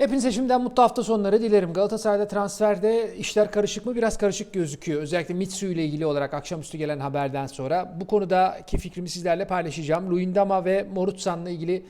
Hepinize şimdiden mutlu hafta sonları dilerim. Galatasaray'da transferde işler karışık mı? Biraz karışık gözüküyor. Özellikle Mitsu ile ilgili olarak akşamüstü gelen haberden sonra. Bu konudaki fikrimi sizlerle paylaşacağım. Luyendama ve Morutsan'la ilgili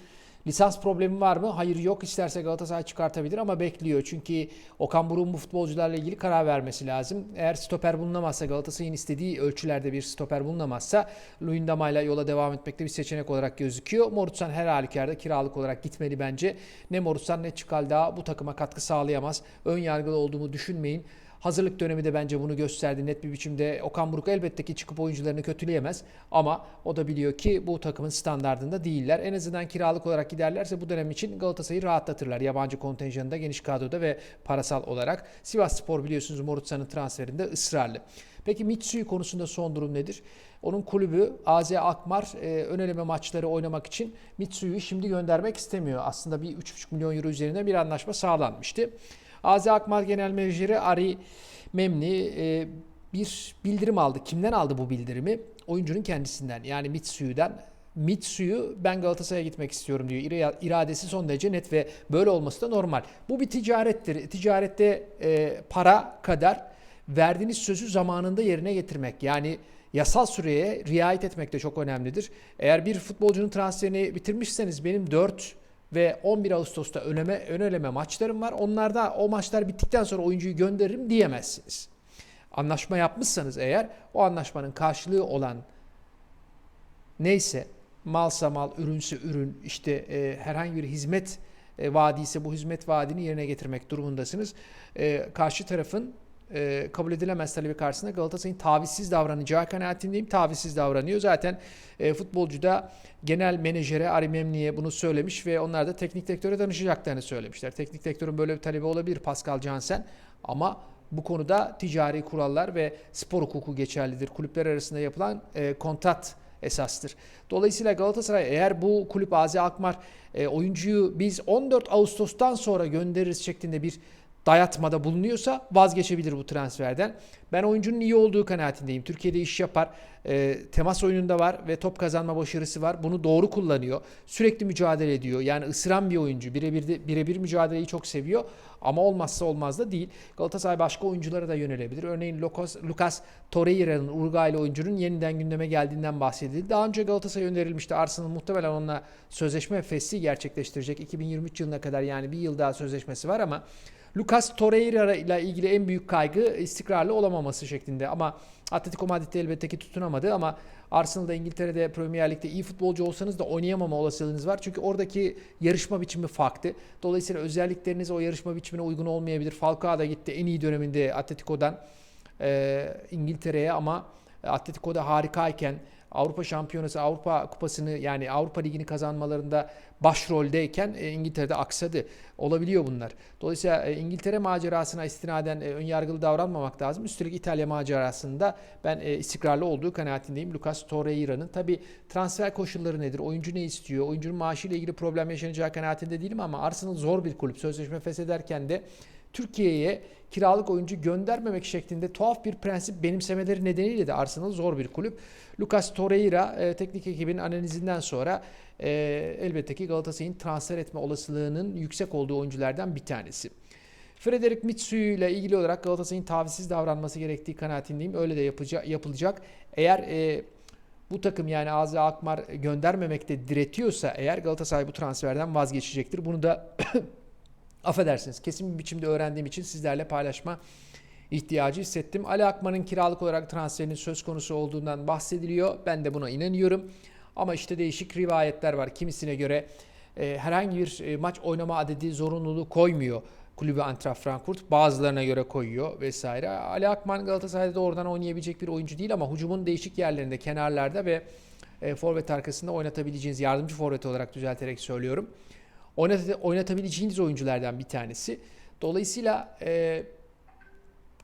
lisans problemi var mı? Hayır yok. İsterse Galatasaray çıkartabilir ama bekliyor. Çünkü Okan Buruk'un bu futbolcularla ilgili karar vermesi lazım. Eğer stoper bulunamazsa Galatasaray'ın istediği ölçülerde bir stoper bulunamazsa Luyendama ile yola devam etmekte bir seçenek olarak gözüküyor. Morutsan her halükarda kiralık olarak gitmeli bence. Ne Morutsan ne Çikaldağ bu takıma katkı sağlayamaz. Ön yargılı olduğumu düşünmeyin. Hazırlık dönemi de bence bunu gösterdi net bir biçimde. Okan Buruk elbette ki çıkıp oyuncularını kötüleyemez ama o da biliyor ki bu takımın standardında değiller. En azından kiralık olarak giderlerse bu dönem için Galatasaray'ı rahatlatırlar. Yabancı kontenjanında, geniş kadroda ve parasal olarak. Sivas Spor biliyorsunuz Morutsa'nın transferinde ısrarlı. Peki Mitsui konusunda son durum nedir? Onun kulübü AZ Akmar e, ön eleme maçları oynamak için Mitsui'yi şimdi göndermek istemiyor. Aslında bir 3,5 milyon euro üzerinde bir anlaşma sağlanmıştı. AZ Akmar Genel Menajeri Ari Memni e, bir bildirim aldı. Kimden aldı bu bildirimi? Oyuncunun kendisinden yani Mitsui'den. Mitsu'yu ben Galatasaray'a gitmek istiyorum diyor. İra- İradesi son derece net ve böyle olması da normal. Bu bir ticarettir. Ticarette e, para kadar verdiğiniz sözü zamanında yerine getirmek. Yani yasal süreye riayet etmek de çok önemlidir. Eğer bir futbolcunun transferini bitirmişseniz benim 4 ve 11 Ağustos'ta öneme, ön eleme maçlarım var. Onlarda o maçlar bittikten sonra oyuncuyu gönderirim diyemezsiniz. Anlaşma yapmışsanız eğer o anlaşmanın karşılığı olan neyse malsa mal, ürünse ürün, işte e, herhangi bir hizmet e, vaadi ise bu hizmet vaadini yerine getirmek durumundasınız. E, karşı tarafın e, kabul edilemez talebi karşısında Galatasaray'ın tavizsiz davranacağı kanaatindeyim. Tavizsiz davranıyor. Zaten e, futbolcu da genel menajere Ari Memni'ye bunu söylemiş ve onlar da teknik direktöre danışacaklarını söylemişler. Teknik direktörün böyle bir talebi olabilir Pascal Jansen ama bu konuda ticari kurallar ve spor hukuku geçerlidir. Kulüpler arasında yapılan e, kontrat esastır. Dolayısıyla Galatasaray eğer bu kulüp AZ Alkmaar e, oyuncuyu biz 14 Ağustos'tan sonra göndeririz şeklinde bir dayatmada bulunuyorsa vazgeçebilir bu transferden. Ben oyuncunun iyi olduğu kanaatindeyim. Türkiye'de iş yapar. E, temas oyununda var ve top kazanma başarısı var. Bunu doğru kullanıyor. Sürekli mücadele ediyor. Yani ısıran bir oyuncu. Birebir birebir mücadeleyi çok seviyor. Ama olmazsa olmaz da değil. Galatasaray başka oyunculara da yönelebilir. Örneğin Lucas, Lucas Torreira'nın Uruguaylı oyuncunun yeniden gündeme geldiğinden bahsedildi. Daha önce Galatasaray'a önerilmişti. Arsenal muhtemelen onunla sözleşme fesli gerçekleştirecek. 2023 yılına kadar yani bir yıl daha sözleşmesi var ama Lucas Torreira ile ilgili en büyük kaygı istikrarlı olamaması şeklinde. Ama Atletico Madrid'de elbette ki tutunamadı ama Arsenal'da İngiltere'de Premier Lig'de iyi futbolcu olsanız da oynayamama olasılığınız var. Çünkü oradaki yarışma biçimi farklı. Dolayısıyla özellikleriniz o yarışma biçimine uygun olmayabilir. Falcao da gitti en iyi döneminde Atletico'dan e, İngiltere'ye ama Atletico'da harikayken Avrupa Şampiyonası, Avrupa Kupası'nı yani Avrupa Ligi'ni kazanmalarında başroldeyken e, İngiltere'de aksadı. Olabiliyor bunlar. Dolayısıyla e, İngiltere macerasına istinaden e, önyargılı davranmamak lazım. Üstelik İtalya macerasında ben e, istikrarlı olduğu kanaatindeyim. Lucas Torreira'nın. Tabi transfer koşulları nedir? Oyuncu ne istiyor? Oyuncunun maaşıyla ilgili problem yaşanacağı kanaatinde değilim ama Arsenal zor bir kulüp. Sözleşme feshederken de Türkiye'ye kiralık oyuncu göndermemek şeklinde tuhaf bir prensip benimsemeleri nedeniyle de Arsenal zor bir kulüp. Lucas Torreira e, teknik ekibin analizinden sonra e, elbette ki Galatasaray'ın transfer etme olasılığının yüksek olduğu oyunculardan bir tanesi. Frederick Mitsui ile ilgili olarak Galatasaray'ın tavizsiz davranması gerektiği kanaatindeyim. Öyle de yapıca, yapılacak. Eğer e, bu takım yani AZ Alkmaar göndermemekte diretiyorsa eğer Galatasaray bu transferden vazgeçecektir. Bunu da affedersiniz kesin bir biçimde öğrendiğim için sizlerle paylaşma ihtiyacı hissettim. Ali Akman'ın kiralık olarak transferinin söz konusu olduğundan bahsediliyor. Ben de buna inanıyorum. Ama işte değişik rivayetler var. Kimisine göre e, herhangi bir e, maç oynama adedi zorunluluğu koymuyor kulübü Eintracht Frankfurt. Bazılarına göre koyuyor vesaire. Ali Akman Galatasaray'da doğrudan oynayabilecek bir oyuncu değil ama hücumun değişik yerlerinde, kenarlarda ve e, forvet arkasında oynatabileceğiniz yardımcı forvet olarak düzelterek söylüyorum. Oynat, oynatabileceğiniz oyunculardan bir tanesi. Dolayısıyla e,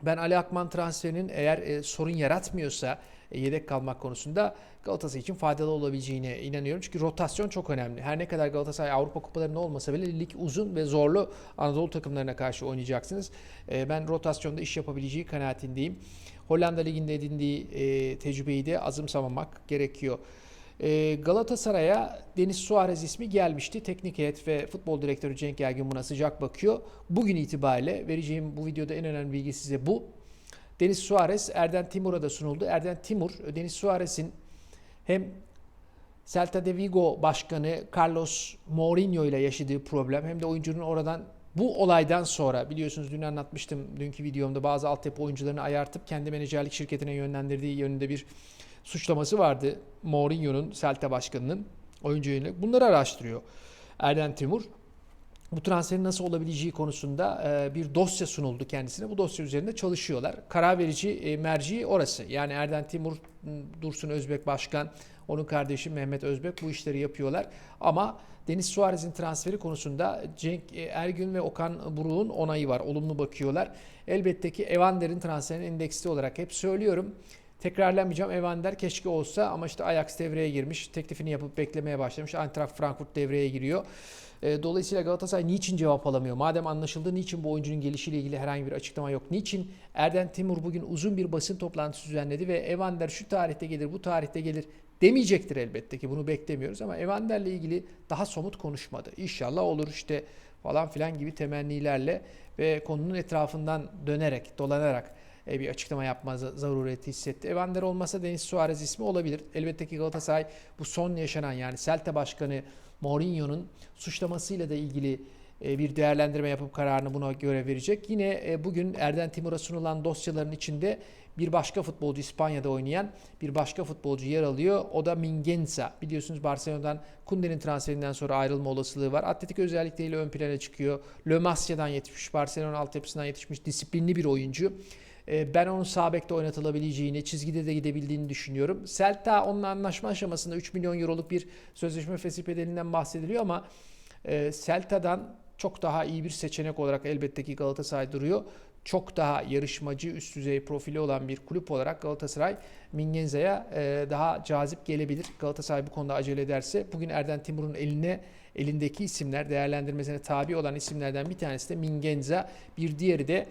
ben Ali Akman transferinin eğer e, sorun yaratmıyorsa e, yedek kalmak konusunda Galatasaray için faydalı olabileceğine inanıyorum. Çünkü rotasyon çok önemli. Her ne kadar Galatasaray Avrupa kupalarında olmasa bile lig uzun ve zorlu Anadolu takımlarına karşı oynayacaksınız. E, ben rotasyonda iş yapabileceği kanaatindeyim. Hollanda liginde edindiği e, tecrübeyi de azımsamamak gerekiyor. E, Galatasaray'a Deniz Suarez ismi gelmişti. Teknik heyet ve futbol direktörü Cenk Ergün buna sıcak bakıyor. Bugün itibariyle vereceğim bu videoda en önemli bilgi size bu. Deniz Suarez Erden Timur'a da sunuldu. Erden Timur, Deniz Suarez'in hem Celta de Vigo başkanı Carlos Mourinho ile yaşadığı problem hem de oyuncunun oradan bu olaydan sonra biliyorsunuz dün anlatmıştım dünkü videomda bazı altyapı oyuncularını ayartıp kendi menajerlik şirketine yönlendirdiği yönünde bir suçlaması vardı Mourinho'nun Celta başkanının oyuncu yönelik. Bunları araştırıyor Erden Timur. Bu transferin nasıl olabileceği konusunda e, bir dosya sunuldu kendisine. Bu dosya üzerinde çalışıyorlar. Karar verici e, merci orası. Yani Erden Timur, Dursun Özbek Başkan, onun kardeşi Mehmet Özbek bu işleri yapıyorlar. Ama Deniz Suarez'in transferi konusunda Cenk e, Ergün ve Okan Buruk'un onayı var. Olumlu bakıyorlar. Elbette ki Evander'in transferinin endeksli olarak hep söylüyorum. Tekrarlamayacağım. Evander keşke olsa ama işte Ajax devreye girmiş. Teklifini yapıp beklemeye başlamış. Eintracht Frankfurt devreye giriyor. E, Dolayısıyla Galatasaray niçin cevap alamıyor? Madem anlaşıldı niçin bu oyuncunun gelişiyle ilgili herhangi bir açıklama yok? Niçin Erden Timur bugün uzun bir basın toplantısı düzenledi ve Evander şu tarihte gelir, bu tarihte gelir demeyecektir elbette ki bunu beklemiyoruz ama Evander'le ilgili daha somut konuşmadı. İnşallah olur işte falan filan gibi temennilerle ve konunun etrafından dönerek, dolanarak e, bir açıklama yapma zarureti hissetti. Evander olmasa Deniz Suarez ismi olabilir. Elbette ki Galatasaray bu son yaşanan yani Celta Başkanı Mourinho'nun suçlamasıyla da ilgili e, bir değerlendirme yapıp kararını buna göre verecek. Yine e, bugün Erden Timur'a sunulan dosyaların içinde bir başka futbolcu İspanya'da oynayan bir başka futbolcu yer alıyor. O da Mingenza. Biliyorsunuz Barcelona'dan Kunde'nin transferinden sonra ayrılma olasılığı var. Atletik özellikleriyle ön plana çıkıyor. Le Masia'dan yetişmiş, Barcelona altyapısından yetişmiş disiplinli bir oyuncu. E, ben onun sağ oynatılabileceğini, çizgide de gidebildiğini düşünüyorum. Celta onunla anlaşma aşamasında 3 milyon euroluk bir sözleşme fesih bedelinden bahsediliyor ama Celta'dan çok daha iyi bir seçenek olarak elbette ki Galatasaray duruyor. Çok daha yarışmacı, üst düzey profili olan bir kulüp olarak Galatasaray Mingenza'ya daha cazip gelebilir. Galatasaray bu konuda acele ederse bugün Erden Timur'un eline elindeki isimler değerlendirmesine tabi olan isimlerden bir tanesi de Mingenza. Bir diğeri de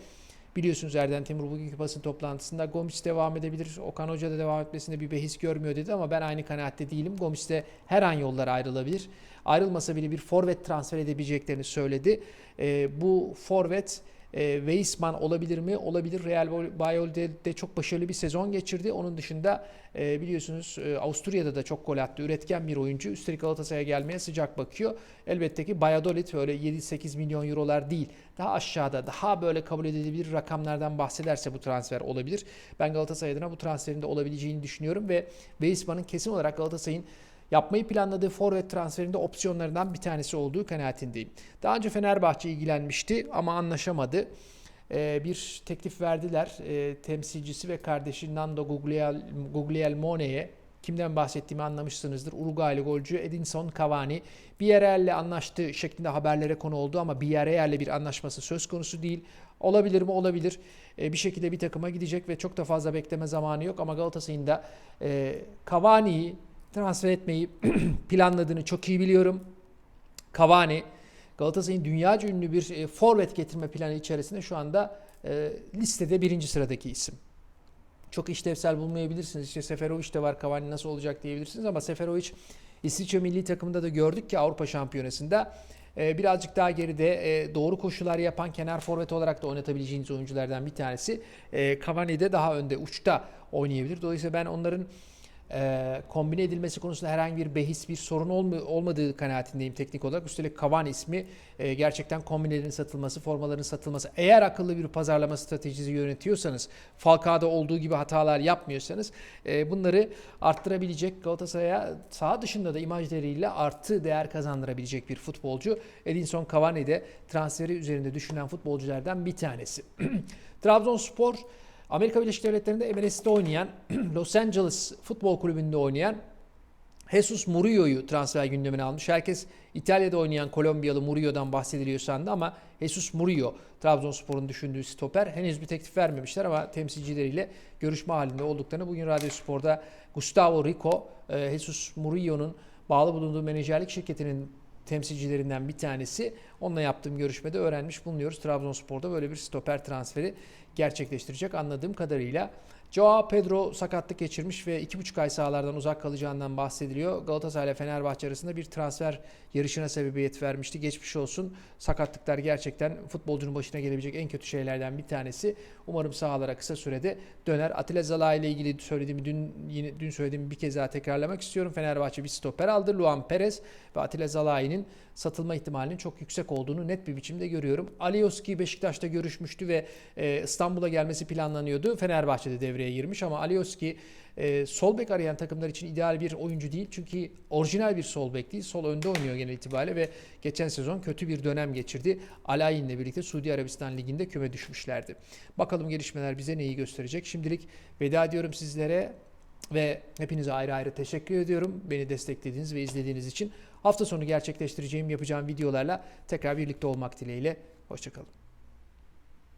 Biliyorsunuz Erden Timur bugünkü basın toplantısında Gomis devam edebilir, Okan Hoca da devam etmesinde bir behis görmüyor dedi ama ben aynı kanaatte değilim. Gomis de her an yollar ayrılabilir. Ayrılmasa bile bir forvet transfer edebileceklerini söyledi. E, bu forvet e, Weissman olabilir mi? Olabilir. Real Valladolid'de çok başarılı bir sezon geçirdi. Onun dışında e, biliyorsunuz e, Avusturya'da da çok gol attı. Üretken bir oyuncu. Üstelik Galatasaray'a gelmeye sıcak bakıyor. Elbette ki Valladolid öyle 7-8 milyon eurolar değil. Daha aşağıda, daha böyle kabul edilebilir rakamlardan bahsederse bu transfer olabilir. Ben Galatasaray adına bu transferin de olabileceğini düşünüyorum ve Weissman'ın kesin olarak Galatasaray'ın yapmayı planladığı forvet transferinde opsiyonlarından bir tanesi olduğu kanaatindeyim. Daha önce Fenerbahçe ilgilenmişti ama anlaşamadı. Ee, bir teklif verdiler ee, temsilcisi ve kardeşi Nando Guglielmone'ye. Kimden bahsettiğimi anlamışsınızdır. Uruguaylı golcü Edinson Cavani. Villarreal'le anlaştığı şeklinde haberlere konu oldu ama Villarreal'le bir anlaşması söz konusu değil. Olabilir mi? Olabilir. Ee, bir şekilde bir takıma gidecek ve çok da fazla bekleme zamanı yok ama Galatasaray'ın da Cavani'yi transfer etmeyi planladığını çok iyi biliyorum. Cavani Galatasaray'ın dünyaca ünlü bir e, forvet getirme planı içerisinde şu anda e, listede birinci sıradaki isim. Çok işlevsel bulmayabilirsiniz. İşte Seferovic de var, Cavani nasıl olacak diyebilirsiniz ama Seferovic İsviçre milli takımında da gördük ki Avrupa Şampiyonası'nda e, birazcık daha geride doğru koşular yapan kenar forvet olarak da oynatabileceğiniz oyunculardan bir tanesi. Cavani de daha önde uçta oynayabilir. Dolayısıyla ben onların e, kombine edilmesi konusunda herhangi bir behis bir sorun olma, olmadığı kanaatindeyim teknik olarak. Üstelik Kavan ismi e, gerçekten kombinelerin satılması, formaların satılması. Eğer akıllı bir pazarlama stratejisi yönetiyorsanız, Falcao'da olduğu gibi hatalar yapmıyorsanız e, bunları arttırabilecek Galatasaray'a sağ dışında da imaj değeriyle artı değer kazandırabilecek bir futbolcu. Edinson Cavani de transferi üzerinde düşünen futbolculardan bir tanesi. Trabzonspor Amerika Birleşik Devletleri'nde MLS'te oynayan, Los Angeles Futbol Kulübü'nde oynayan Jesus Murillo'yu transfer gündemine almış. Herkes İtalya'da oynayan Kolombiyalı Murillo'dan bahsediliyor sandı ama Jesus Murillo Trabzonspor'un düşündüğü stoper. Henüz bir teklif vermemişler ama temsilcileriyle görüşme halinde olduklarını bugün Radyo Spor'da Gustavo Rico, e, Jesus Murillo'nun bağlı bulunduğu menajerlik şirketinin temsilcilerinden bir tanesi. Onunla yaptığım görüşmede öğrenmiş bulunuyoruz. Trabzonspor'da böyle bir stoper transferi gerçekleştirecek anladığım kadarıyla. Joao Pedro sakatlık geçirmiş ve 2,5 ay sahalardan uzak kalacağından bahsediliyor. Galatasaray ile Fenerbahçe arasında bir transfer yarışına sebebiyet vermişti. Geçmiş olsun. Sakatlıklar gerçekten futbolcunun başına gelebilecek en kötü şeylerden bir tanesi. Umarım sahalara kısa sürede döner. Atilla Zalai ile ilgili söylediğimi dün yine dün söylediğimi bir kez daha tekrarlamak istiyorum. Fenerbahçe bir stoper aldı. Luan Perez ve Atilla Zalai'nin satılma ihtimalinin çok yüksek olduğunu net bir biçimde görüyorum. Alioski Beşiktaş'ta görüşmüştü ve e, İstanbul'a gelmesi planlanıyordu. Fenerbahçe'de devreye girmiş ama Alioski e, sol bek arayan takımlar için ideal bir oyuncu değil. Çünkü orijinal bir sol bek değil. Sol önde oynuyor genel itibariyle ve geçen sezon kötü bir dönem geçirdi. Alayin'le birlikte Suudi Arabistan Ligi'nde küme düşmüşlerdi. Bakalım gelişmeler bize neyi gösterecek. Şimdilik veda ediyorum sizlere ve hepinize ayrı ayrı teşekkür ediyorum. Beni desteklediğiniz ve izlediğiniz için. Hafta sonu gerçekleştireceğim, yapacağım videolarla tekrar birlikte olmak dileğiyle. Hoşçakalın.